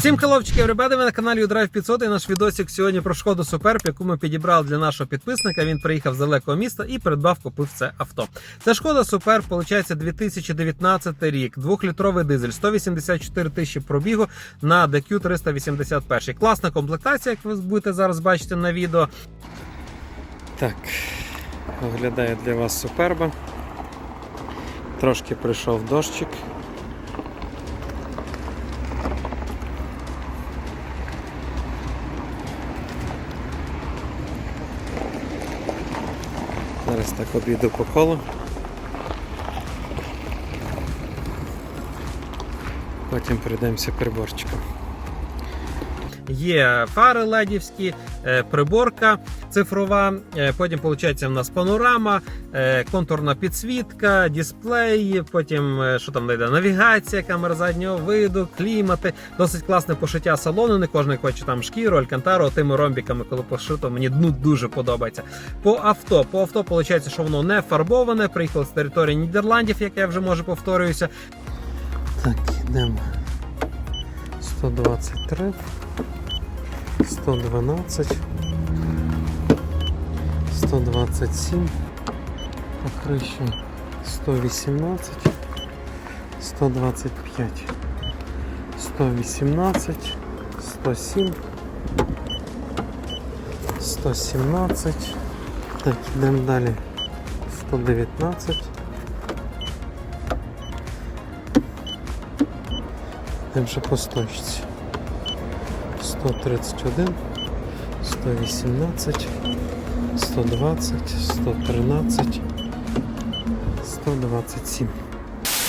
Всім хеловчики, ребята, ви на каналі Drive 500 і наш відосик сьогодні про шкоду Суперб, яку ми підібрали для нашого підписника. Він приїхав з далекого міста і придбав, купив це авто. Це шкода Суперб, виходить, 2019 рік, двохлітровий дизель, 184 тисячі пробігу на DQ 381. Класна комплектація, як ви будете зараз бачити на відео. Так, виглядає для вас суперба. Трошки прийшов дощик. Зараз так обійду по колу. Потім прийдемося приборчиком. Є фари ледівські, е, приборка цифрова, е, потім виходить у нас панорама, е, контурна підсвітка, дисплей, потім що там йде, навігація, камера заднього виду, клімати. Досить класне пошиття салону. Не кожен хоче там шкіру, алькантару, тими ромбіками, коли пошито, мені ну, дуже подобається. По авто, по авто виходить, що воно не фарбоване, приїхало з території Нідерландів, як я вже може повторююся. Так, йдемо. 123. 112, 127, покриші 118, 125, 118, 107, 117. Так, йдемо далі. 119. Йдемо ще по стойці. 131, 118, 120, 113, 127.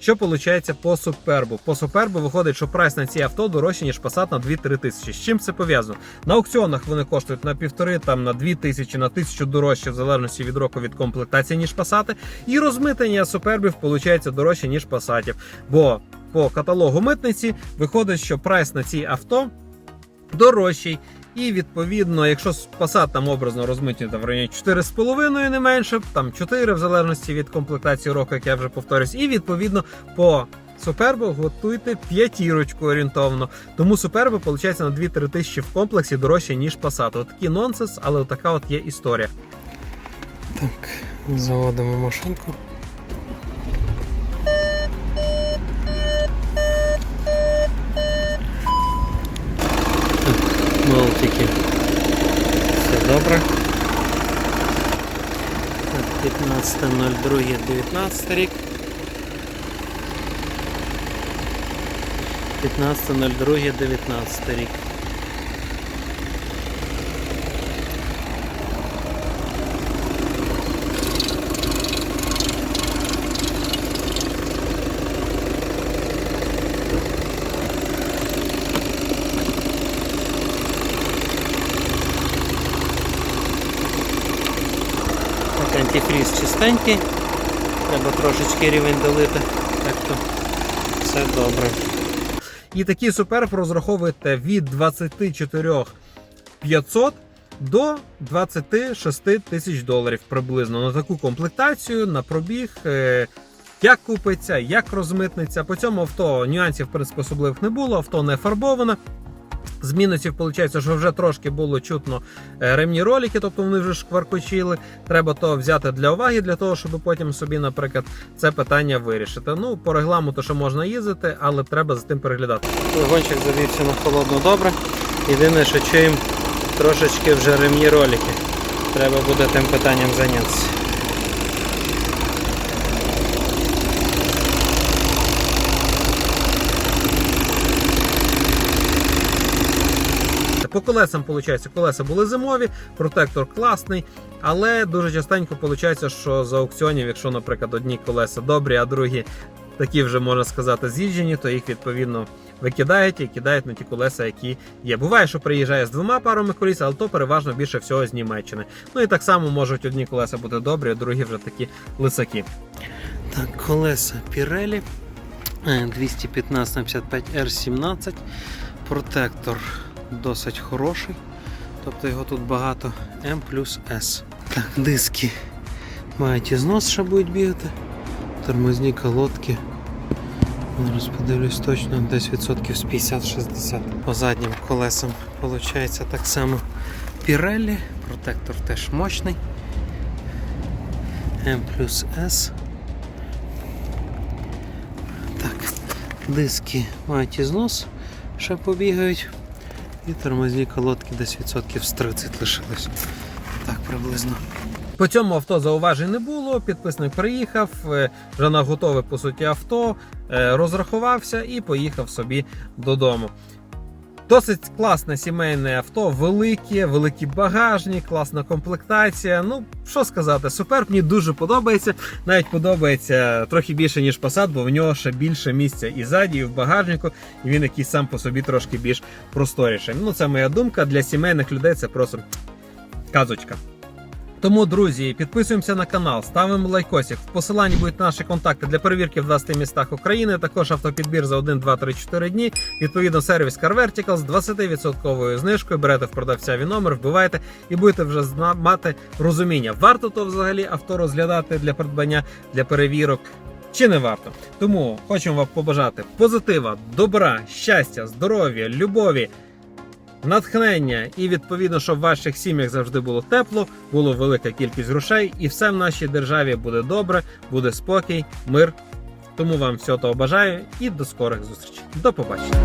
Що виходить по супербу? По супербу виходить, що прайс на ці авто дорожче, ніж Passat на 2-3 тисячі. З чим це пов'язано? На аукціонах вони коштують на півтори, там на 2 тисячі, на тисячу дорожче, в залежності від року від комплектації, ніж Passat. І розмитнення супербів виходить дорожче, ніж Passat. Бо по каталогу митниці виходить, що прайс на ці авто дорожчий. І відповідно, якщо Passat там образно розмитнює в районі 4,5 не менше, там 4 в залежності від комплектації року, як я вже повторюсь, і відповідно по Супербу готуйте п'ятірочку орієнтовно. Тому Суперби, виходить, на 2-3 тисячі в комплексі дорожче, ніж Passat. От такий нонсенс, але така от є історія. Так, заводимо машинку. Малтики. Все добре. Так, 15.02.19 рік. 15.02.19 рік. Так, антифріз чистенький. Треба трошечки рівень долити. Так то все добре. І такий суперб розраховуєте від 24 500 до 26 тисяч доларів приблизно на таку комплектацію, на пробіг. е, Як купиться, як розмитниться. По цьому авто нюансів в принципі особливих не було, авто не фарбоване. З мінусів виходить, що вже трошки було чутно е, ремні ролики, тобто вони вже шкваркочили. Треба то взяти для уваги, для того, щоб потім собі, наприклад, це питання вирішити. Ну, по регламенту, що можна їздити, але треба за тим переглядати. Вагончик завівся на холодно добре. Єдине, що чуємо трошечки вже ремні ролики. Треба буде тим питанням зайнятися. По колесам, виходить, колеса були зимові, протектор класний, але дуже частенько виходить, що з аукціонів, якщо, наприклад, одні колеса добрі, а другі такі вже можна сказати з'їжджені, то їх відповідно викидають і кидають на ті колеса, які є. Буває, що приїжджає з двома парами коліс, але то переважно більше всього з Німеччини. Ну і так само можуть одні колеса бути добрі, а другі вже такі лисаки. Так, колеса Pirelli е, 215 на 55 R17. Протектор досить хороший. Тобто його тут багато M плюс S. Так, диски мають ізнос, ще будуть бігати. Тормозні колодки. Зараз подивлюсь точно, десь відсотків з 50-60. По заднім колесам виходить так само Pirelli. Протектор теж мощний. M плюс S. Так, диски мають ізнос, ще побігають. І тормозні колодки десь відсотків з 30 лишилось. Так приблизно. По цьому авто зауважень не було. Підписник приїхав, е, вже на готове по суті авто, е, розрахувався і поїхав собі додому. Досить класне сімейне авто, велике, великий багажник, класна комплектація. Ну, що сказати, супер, мені дуже подобається. Навіть подобається трохи більше, ніж Passat, бо в нього ще більше місця і ззаді, і в багажнику, і він якийсь сам по собі трошки більш просторіший. Ну, це моя думка. Для сімейних людей це просто казочка. Тому, друзі, підписуємося на канал, ставимо лайкосик. В посиланні будуть наші контакти для перевірки в 20 містах України. Також автопідбір за 1, 2, 3, 4 дні. Відповідно, сервіс Car Vertical з 20% знижкою. Берете в продавця номер, вбиваєте і будете вже мати розуміння, варто то взагалі авто розглядати для придбання, для перевірок. Чи не варто? Тому хочемо вам побажати позитива, добра, щастя, здоров'я, любові, натхнення і відповідно, щоб в ваших сім'ях завжди було тепло, було велика кількість грошей, і все в нашій державі буде добре, буде спокій, мир. Тому вам всього того бажаю і до скорих зустрічей. До побачення.